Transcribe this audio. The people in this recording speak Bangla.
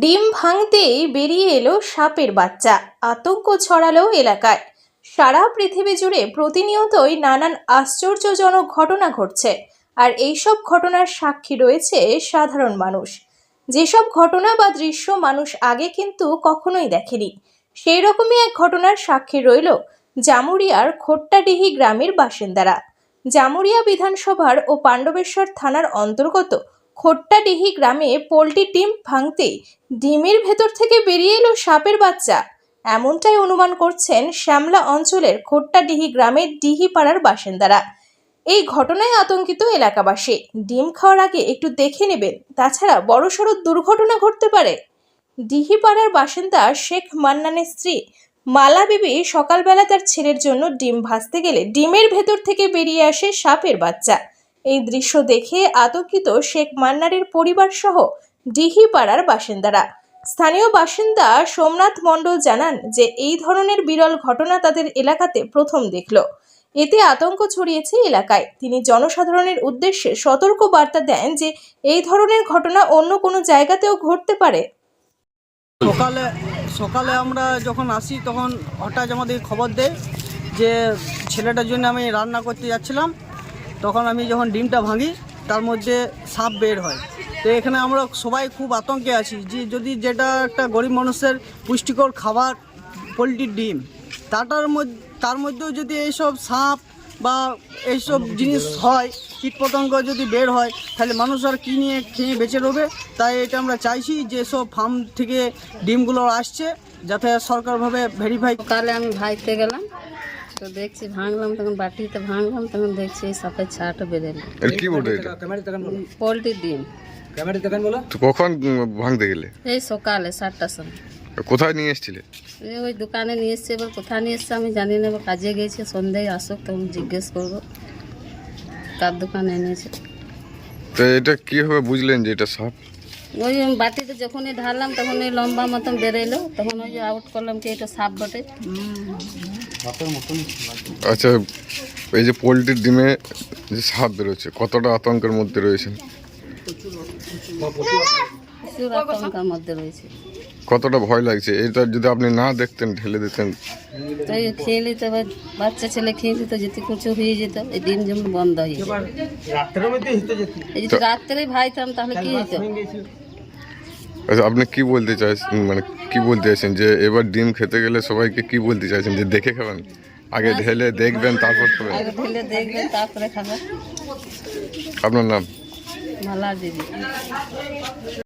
ডিম ভাঙতেই বেরিয়ে এলো সাপের বাচ্চা। আতঙ্ক ছড়ালো এলাকায়। সারা পৃথিবী জুড়ে প্রতিনিয়তই নানান আশ্চর্যজনক ঘটনা ঘটছে। আর এইসব ঘটনার সাক্ষী রয়েছে সাধারণ মানুষ। যেসব ঘটনা বা দৃশ্য মানুষ আগে কিন্তু কখনোই দেখেনি সেই রকমই এক ঘটনার সাক্ষী রইল জামুরিয়ার খোট্টাডিহি গ্রামের বাসিন্দারা। জামুরিয়া বিধানসভার ও পাণ্ডবেশ্বর থানার অন্তর্গত খোট্টাডিহি গ্রামে পোলট্রি ডিম ভাঙতেই ডিমের ভেতর থেকে বেরিয়ে এলো সাপের বাচ্চা। এমনটাই অনুমান করছেন শ্যামলা অঞ্চলের খোট্টাডিহি গ্রামের ডিহি পাড়ার বাসিন্দারা। এই ঘটনায় আতঙ্কিত এলাকাবাসী। ডিম খাওয়ার আগে একটু দেখে নেবেন। তাছাড়া বড়সড় দুর্ঘটনা ঘটতে পারে। ডিহিপাড়ার বাসিন্দা শেখ মান্নানের স্ত্রী মালা বিবি সকালবেলা তার ছেলের জন্য ডিম ভাজতে গেলে ডিমের ভেতর থেকে বেরিয়ে আসে সাপের বাচ্চা। এই দৃশ্য দেখে আতঙ্কিত শেখ মান্নারের পরিবার সহ ডিহিপাড়ার বাসিন্দারা। স্থানীয় বাসিন্দা সোমনাথ মণ্ডল জানান যে, এই ধরনের বিরল ঘটনা তাদের এলাকাতে প্রথম দেখল। এতে আতঙ্ক ছড়িয়েছে এলাকায়। তিনি জনসাধারণের উদ্দেশ্যে সতর্ক বার্তা দেন যে, এই ধরনের ঘটনা অন্য কোনো জায়গাতেও ঘটতে পারে। সকালে সকালে আমরা যখন আসি তখন হঠাৎ আমাদের খবর দেয় যে, ছেলেটার জন্য আমি রান্না করতে যাচ্ছিলাম। তখন আমি যখন ডিমটা ভাঙি, তার মধ্যে সাপ বের হয়। তো এখানে আমরা সবাই খুব আতঙ্কে আছি যে যদি যেটা একটা গরিব মানুষের পুষ্টিকর খাবার, পোলট্রির ডিম, তাটার মধ্যে, তার মধ্যেও যদি এইসব সাপ বা এইসব জিনিস হয়, কীটপতঙ্গ যদি বের হয়, তাহলে মানুষ আর কী নিয়ে খেয়ে বেঁচে রবে? তাই এটা আমরা চাইছি যে সব ফার্ম থেকে ডিমগুলো আসছে, যাতে সরকারভাবে ভেরিফাই সকালে আমি ভাইতে গেলাম। তো দেখছি ভাঙলাম তখন বাটিতে ভাঙলাম তখন দেখছি এই সাপের ছাটা বেরোলো এটা কি বটে এটা? পোলট্রির ডিম। তো কখন ভাঙতে গেলে? এই সকালে সাতটার সময়। কোথায় নিয়ে এসেছিলে? এই ওই দোকানে নিয়ে এসছে এবার কোথায় নিয়ে এসছে আমি জানি না এবার কাজে গেছে সন্ধ্যায় আসুক তখন জিজ্ঞেস করব। তার দোকানে এনেছে? তো এটা কীভাবে বুঝলেন যে এটা সাপ? ওই বাটিতে যখনই ঢাললাম তখন ওই লম্বা মতন বেরোলো তখন ওই যে আউট করলাম কি এটা সাপ বটে? আচ্ছা এই যে পোলট্রির ডিমে যে সাপ বেরোচ্ছে কতটা আতঙ্কের মধ্যে রয়েছেন আতঙ্কের মধ্যে রয়েছে। কতটা ভয় লাগছে? এটা যদি আপনি না দেখতেন ঢেলে দিতেন। তো খেয়ে নিতে বাচ্চা ছেলে খেয়ে নিত যেতে কুচো হয়ে যেত এই দিন যেমন বন্ধ হয়ে যেত। এই যদি রাত্রে ভাইতাম তাহলে কি হতো আচ্ছা আপনি কি বলতে চাইছেন মানে কি বলতে চাইছেন? যে এবার ডিম খেতে গেলে সবাইকে কি বলতে চাইছেন? যে দেখে খাবেন? আগে ঢেলে দেখবেন তারপর খাবেন? আগে ঢেলে দেখবেন তারপরে খাবে আপনার নাম? দিদি।